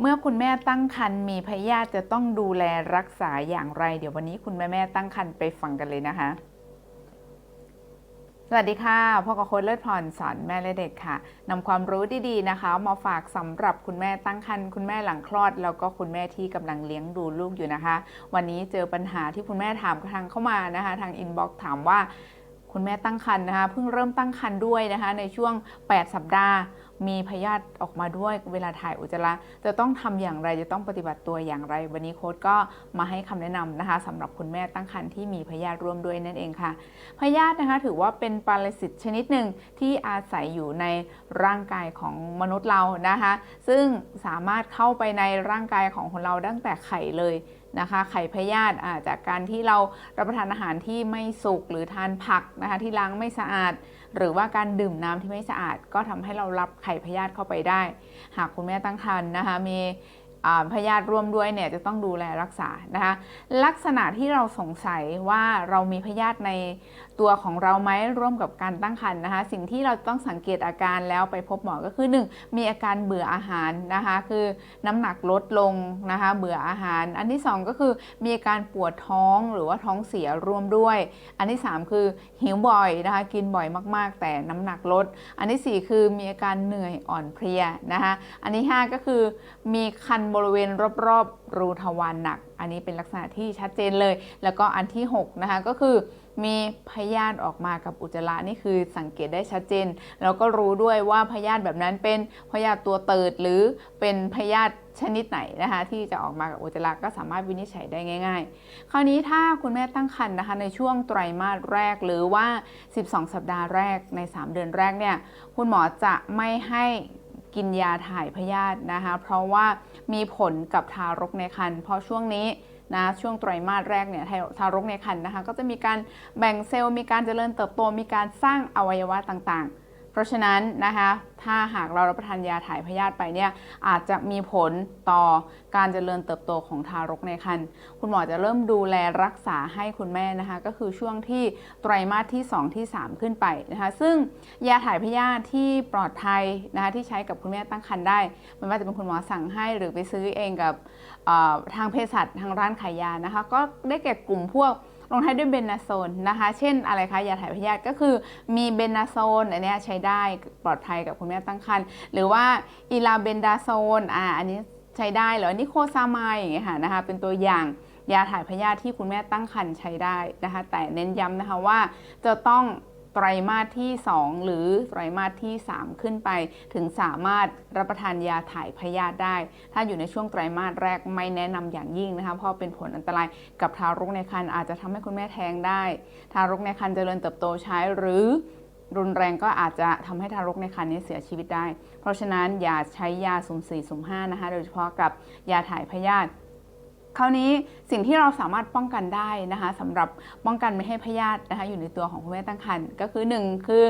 เมื่อคุณแม่ตั้งครรภ์มีพยาธิจะต้องดูแลรักษาอย่างไร เดี๋ยววันนี้คุณแม่แม่ตั้งครรภ์ไปฟังกันเลยนะคะ สวัสดีค่ะพ่อกับโค้ชเลิศพรสอนแม่และเด็กค่ะนำความรู้ดีๆนะคะ มาฝากสำหรับคุณแม่ตั้งครรภ์คุณแม่หลังคลอด แล้วก็คุณแม่ที่กำลังเลี้ยงดูลูกอยู่นะคะ วันนี้เจอปัญหาที่คุณแม่ถามทางเข้ามานะคะ ทางอินบ็อกซ์ถามว่า คุณแม่ตั้งครรภ์นะคะเพิ่งเริ่มตั้งครรภ์ด้วยนะคะ ในช่วง 8 สัปดาห์ มีพยาธิออกมาด้วยเวลาถ่ายอุจจาระจะต้องทำอย่างไรจะต้องปฏิบัติตัวอย่างไร วันนี้โค้ดก็มาให้คำแนะนำนะคะสำหรับคุณแม่ตั้งครรภ์ที่มีพยาธิร่วมด้วยนั่นเองค่ะ พยาธินะคะถือว่าเป็นปรสิตชนิดหนึ่งที่อาศัยอยู่ในร่างกายของมนุษย์เรานะคะ ซึ่งสามารถเข้าไปในร่างกายของคนเราตั้งแต่ไข่เลยนะคะไข่พยาธิจากการที่เรารับประทานอาหารที่ไม่สุกหรือทานผักนะคะที่ล้างไม่สะอาด หรือว่าการดื่มน้ำที่ไม่สะอาด ก็ทำให้เรารับไข่พยาธิเข้าไปได้ หากคุณแม่ตั้งครรภ์นะคะมี พยาธิร่วมด้วยเนี่ยจะต้องดูแลรักษานะคะลักษณะที่เราสงสัยว่าเรามีพยาธิในตัวของเราไหมร่วมกับการตั้งครรภ์นะคะสิ่งที่เราต้องสังเกตอาการแล้วไปพบหมอก็คือ 1. มีอาการเบื่ออาหารนะคะคือน้ำหนักลดลงนะคะเบื่ออาหาร อันที่ 2 ก็คือมีอาการปวดท้องหรือว่าท้องเสียร่วมด้วย อันที่ 3 คือหิวบ่อยนะคะกินบ่อยมากๆ แต่น้ำหนักลด อันทีสี่ 4 คือมีอาการเหนื่อยอ่อนเพลียนะคะอันที่ 5 ก็คือมีคันบริเวณรอบๆ รูทวารหนัก อันนี้เป็นลักษณะที่ชัดเจนเลย แล้วก็อันที่ 6 นะคะ ก็คือมีพยาธิออกมากับอุจจาระนี่คือสังเกตได้ชัดเจน แล้วก็รู้ด้วยว่าพยาธิแบบนั้นเป็นพยาธิตัวเติดหรือเป็นพยาธิชนิดไหนนะคะที่จะออกมากับอุจจาระก็สามารถวินิจฉัยได้ง่าย ๆ คราวนี้ถ้าคุณแม่ตั้งครรภ์นะคะในช่วงไตรมาสแรกหรือว่า 12 สัปดาห์แรกใน 3 เดือนแรกเนี่ยคุณหมอจะไม่ให้ กินยาถ่ายพยาธินะคะ เพราะว่ามีผลกับทารกในครรภ์เพราะช่วงนี้นะช่วงไตรมาสแรกเนี่ยทารกในครรภ์นะคะ ก็จะมีการแบ่งเซลล์มีการเจริญเติบโตมีการสร้างอวัยวะต่างๆ เพราะฉะนั้นนะคะถ้าหากเรารับประทานยาถ่ายพยาธิไปเนี่ยอาจจะมีผลต่อการเจริญเติบโตของทารกในครรภ์คุณหมอจะเริ่มดูแลรักษาให้คุณแม่นะคะก็คือช่วงที่ไตรมาสที่ 2 ที่ 3 ขึ้นไปนะคะซึ่งยาถ่ายพยาธิที่ปลอดภัยนะคะที่ใช้กับคุณแม่ตั้งครรภ์ได้ไม่ว่าจะเป็นคุณหมอสั่งให้หรือไปซื้อเองกับทางเภสัชทางร้านขายยานะคะก็ได้แก่กลุ่มพวก ลงท้ายด้วยเบนนาโซนนะคะ เช่นอะไรคะยาถ่ายพยาธิก็คือมีเบนนาโซนอันนี้ใช้ได้ปลอดภัยกับคุณแม่ตั้งครรภ์หรือว่าอีลาเบนดาโซนอ่าอันนี้ใช้ได้หรอนิโคซามายอย่างเงี้ยค่ะนะคะเป็นตัวอย่างยาถ่ายพยาธิที่คุณแม่ตั้งครรภ์ใช้ได้นะคะ แต่เน้นย้ำนะคะว่าจะต้อง ไตรมาสที่ 2 หรือไตรมาสที่ 3 ขึ้นไป ถึงสามารถรับประทานยาถ่ายพยาธิได้ ถ้าอยู่ในช่วงไตรมาสแรกไม่แนะนำอย่างยิ่งนะคะเพราะเป็นผลอันตรายกับทารกในครรภ์อาจจะทำให้คุณแม่แท้งได้ ทารกในครรภ์เจริญเติบโตใช้หรือรุนแรงก็อาจจะทำให้ทารกในครรภ์นี้เสียชีวิตได้ เพราะฉะนั้นอย่าใช้ยาสุ่มสี่สุ่มห้านะคะ โดยเฉพาะกับยาถ่ายพยาธิ คราวนี้สิ่งที่เราสามารถป้องกันได้นะคะสำหรับป้องกันไม่ให้พยาธินะคะอยู่ในตัวของคุณแม่ตั้งครรภ์ก็คือ 1 คือ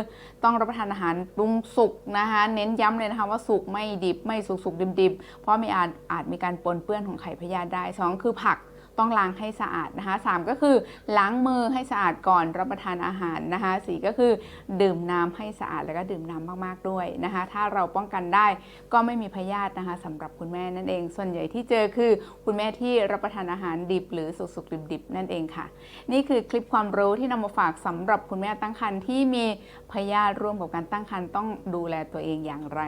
ต้องรับประทานอาหารปรุงสุกนะคะเน้นย้ำเลยนะคะว่าสุกไม่ดิบไม่สุกสุกดิบดิบเพราะมีอาจอาจมีการปนเปื้อนของไข่พยาธิได้ 2 คือผัก ต้องล้างให้สะอาดนะคะสามก็คือล้างมือให้สะอาดก่อนรับประทานอาหารนะคะสี่ก็คือดื่มน้ำให้สะอาดแล้วก็ดื่มน้ำมากๆด้วยนะคะ ถ้าเราป้องกันได้ก็ไม่มีพยาธินะคะสำหรับคุณแม่นั่นเอง ส่วนใหญ่ที่เจอคือคุณแม่ที่รับประทานอาหารดิบ หรือสุกๆดิบๆนั่นเองค่ะ นี่คือคลิปความรู้ที่นำมาฝากสำหรับคุณแม่ตั้งครรภ์ที่มีพยาธิร่วมกับการตั้งครรภ์ต้องดูแลตัวเองอย่างไร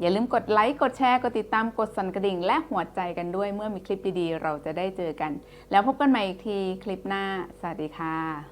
อย่าลืมกดไลค์กดแชร์กดติดตามกดสั่นกระดิ่ง และหัวใจกันด้วยเมื่อมีคลิปดีๆ เราจะได้เจอกัน แล้วพบกันใหม่อีกทีคลิปหน้า สวัสดีค่ะ